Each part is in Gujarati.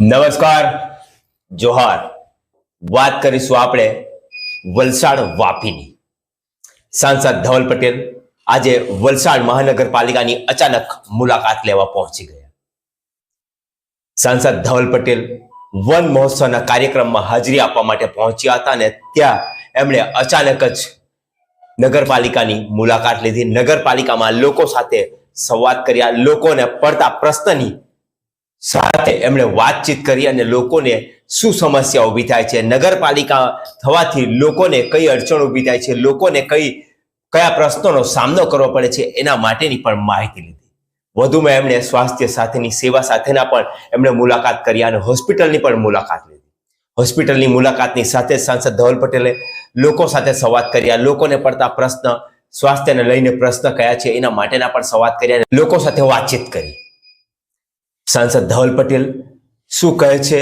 નમસ્કાર, જોહાર. વાત કરીશું આપણે વલસાડ વાપીની. સાંસદ ધવલ પટેલ આજે વલસાડ મહાનગરપાલિકાની અચાનક મુલાકાત લેવા પહોંચી ગયા. સાંસદ ધવલ પટેલ વન મહોત્સવના કાર્યક્રમમાં હાજરી આપવા માટે પહોંચ્યા હતા અને ત્યાં એમણે અચાનક જ નગરપાલિકાની મુલાકાત લીધી. નગરપાલિકામાં લોકો સાથે સંવાદ કર્યા. લોકોને પડતા પ્રશ્નની સાથે એમણે વાતચીત કરી અને લોકોને શું સમસ્યા ઊભી થાય છે? નગરપાલિકા થવાથી લોકોને કઈ અડચણ ઊભી થાય છે? લોકોને કઈ, કયા પ્રશ્નોનો સામનો કરવો પડે છે? એના માટેની પણ માહિતી લીધી. વધુમાં એમણે સ્વાસ્થ્ય સાથેની, સેવા સાથેના પણ એમણે મુલાકાત કરી અને હોસ્પિટલની પણ મુલાકાત લીધી. હોસ્પિટલની મુલાકાતની સાથે સાંસદ ધવલ પટેલે લોકો સાથે સંવાદ કર્યા. લોકોને પડતા પ્રશ્ન, સ્વાસ્થ્યને લઈને પ્રશ્ન કયા છે એના માટેના પણ સંવાદ કર્યા લોકો સાથે વાતચીત કરી. સાંસદ ધવલ પટેલ શું કહે છે?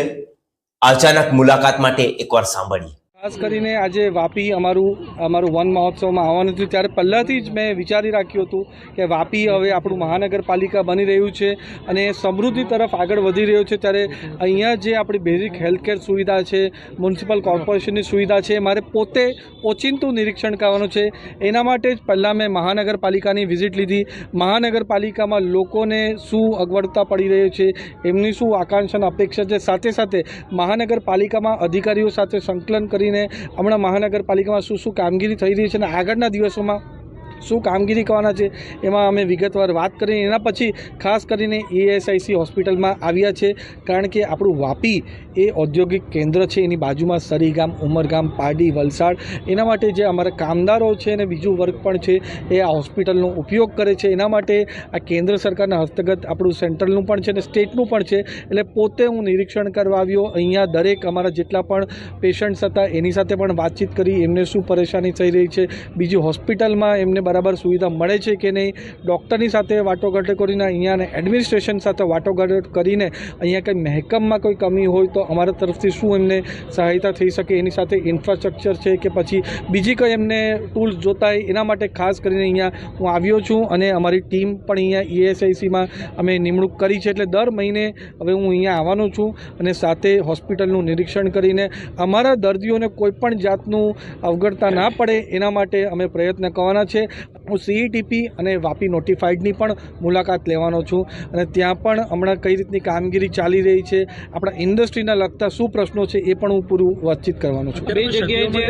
અચાનક મુલાકાત માટે એકવાર સાંભળીએ. ખાસ કરીને આજે વાપી અમારું અમારું વન મહોત્સવમાં આવવાનું હતું ત્યારે પહેલાંથી જ મેં વિચારી રાખ્યું હતું કે વાપી હવે આપણું મહાનગરપાલિકા બની રહ્યું છે અને સમૃદ્ધિ તરફ આગળ વધી રહ્યું છે. ત્યારે અહીંયા જે આપણી બેઝિક હેલ્થકેર સુવિધા છે મ્યુનિસિપલ કોર્પોરેશનની સુવિધા છે, મારે પોતે ઓચિંતું નિરીક્ષણ કરવાનું છે. એના માટે જ પહેલાં મેં મહાનગરપાલિકાની વિઝિટ લીધી. મહાનગરપાલિકામાં લોકોને શું અગવડતા પડી રહી છે, એમની શું આકાંક્ષા અપેક્ષા છે? સાથે સાથે મહાનગરપાલિકામાં અધિકારીઓ સાથે સંકલન કરીને હમણાં મહાનગરપાલિકામાં શું શું કામગીરી થઈ રહી છે અને આગળના દિવસોમાં? શું કામગીરી કરવાના છે, એમાં અમે વિગતવાર વાત કરી. એના પછી ખાસ કરીને એએસઆઈસી હોસ્પિટલમાં આવ્યા છે, કારણ કે આપણું વાપી એ ઔદ્યોગિક કેન્દ્ર છે. એની બાજુમાં સરીગામ, ઉમરગામ, પારડી, વલસાડ એના માટે જે અમારા કામદારો છે અને બીજું વર્ગ પણ છે, એ આ હોસ્પિટલનો ઉપયોગ કરે છે. એના માટે આ કેન્દ્ર સરકારના હસ્તગત આપણું સેન્ટ્રલનું પણ છે અને સ્ટેટનું પણ છે. એટલે પોતે હું નિરીક્ષણ કરવા આવ્યો. અહીંયા દરેક અમારા જેટલા પણ પેશન્ટ્સ હતા, એની સાથે પણ વાતચીત કરી. એમને શું પરેશાની થઈ રહી છે? બીજી હોસ્પિટલમાં એમને બરાબર સુવિધા મળે છે કે નહીં? ડૉક્ટરની સાથે વાટોઘાટો કરીને અહીંયાને એડમિનિસ્ટ્રેશન સાથે વાટોઘાટો કરીને અહીંયા કંઈ મહેકમમાં કોઈ કમી હોય તો અમારા તરફથી શું એમને સહાયતા થઈ શકે? એની સાથે ઇન્ફ્રાસ્ટ્રક્ચર છે કે પછી બીજી કંઈ એમને ટૂલ્સ જોતા હોય એના માટે ખાસ કરીને અહીંયા હું આવ્યો છું અને અમારી ટીમ પણ અહીંયા ઈએસઆઈસીમાં અમે નિમણૂક કરી છે એટલે દર મહિને હવે હું અહીંયા આવવાનો છું અને સાથે હોસ્પિટલનું નિરીક્ષણ કરીને અમારા દર્દીઓને કોઈપણ જાતનું અવગડતા ના પડે એના માટે અમે પ્રયત્ન કરવાના છે. હું સીઈટીપી અને વાપી નોટિફાઈડની પણ મુલાકાત લેવાનો છું અને ત્યાં પણ હમણાં કઈ રીતની કામગીરી ચાલી રહી છે, આપણા ઇન્ડસ્ટ્રીના લગતા શું પ્રશ્નો છે એ પણ હું પૂરું વાતચીત કરવાનો છું. બે જગ્યાએ જે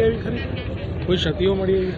કોઈ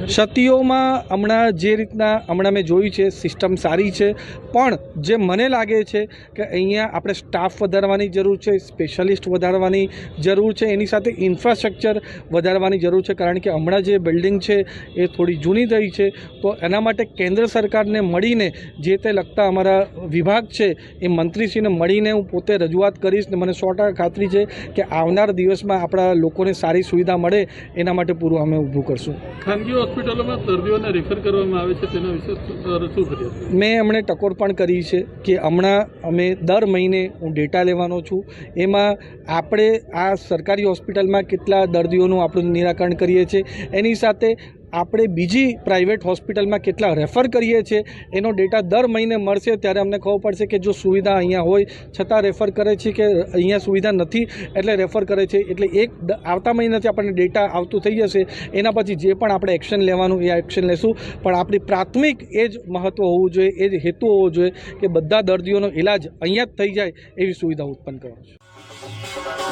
ક્ષતિઓમાં હમણાં જે રીતના હમણાં મેં જોયું છે, સિસ્ટમ સારી છે, પણ જે મને લાગે છે કે અહીંયા આપણે સ્ટાફ વધારવાની જરૂર છે, સ્પેશિયાલિસ્ટ વધારવાની જરૂર છે, એની સાથે ઇન્ફ્રાસ્ટ્રક્ચર વધારવાની જરૂર છે, કારણ કે હમણાં જે બિલ્ડિંગ છે એ થોડી જૂની થઈ છે, તો એના માટે કેન્દ્ર સરકારને મળીને જે તે લગતા અમારા વિભાગ છે, એ મંત્રીશ્રીને મળીને હું પોતે રજૂઆત કરીશ ને મને સો ખાતરી છે કે આવનાર દિવસમાં આપણા લોકોને સારી સુવિધા મળે, એના માટે પૂરું અમે ઊભું કરશું. ખાનગી હોસ્પિટલોમાં દર્દીઓને રેફર કરવામાં આવે છે તેના વિશે શું શું ફરિયાદ? મેં એમણે ટકોર પણ કરી છે કે હમણાં અમે દર મહિને હું ડેટા લેવાનો છું. એમાં આપણે આ સરકારી હોસ્પિટલમાં કેટલા દર્દીઓનું આપણું નિરાકરણ કરીએ છીએ. એની સાથે આપણે બીજી પ્રાઇવેટ હોસ્પિટલમાં કેટલા રેફર કરીએ છીએ, એનો ડેટા દર મહિને મળશે, ત્યારે અમને ખબર પડશે કે જો સુવિધા અહીંયા હોય, છતાં રેફર કરે છે કે અહીંયા સુવિધા નથી, એટલે રેફર કરે છે. એટલે એક આવતા મહિનાથી આપણને ડેટા આવતું થઈ જશે. એના પછી જે પણ આપણે એક્શન લેવાનું, એ એક્શન લેશું. પણ આપણી પ્રાથમિક એ જ મહત્ત્વ હોવું જોઈએ, એ જ હેતુ હોવો જોઈએ કે બધા દર્દીઓનો ઇલાજ અહીંયા જ થઈ જાય એવી સુવિધા ઉત્પન્ન કરવાનો. છે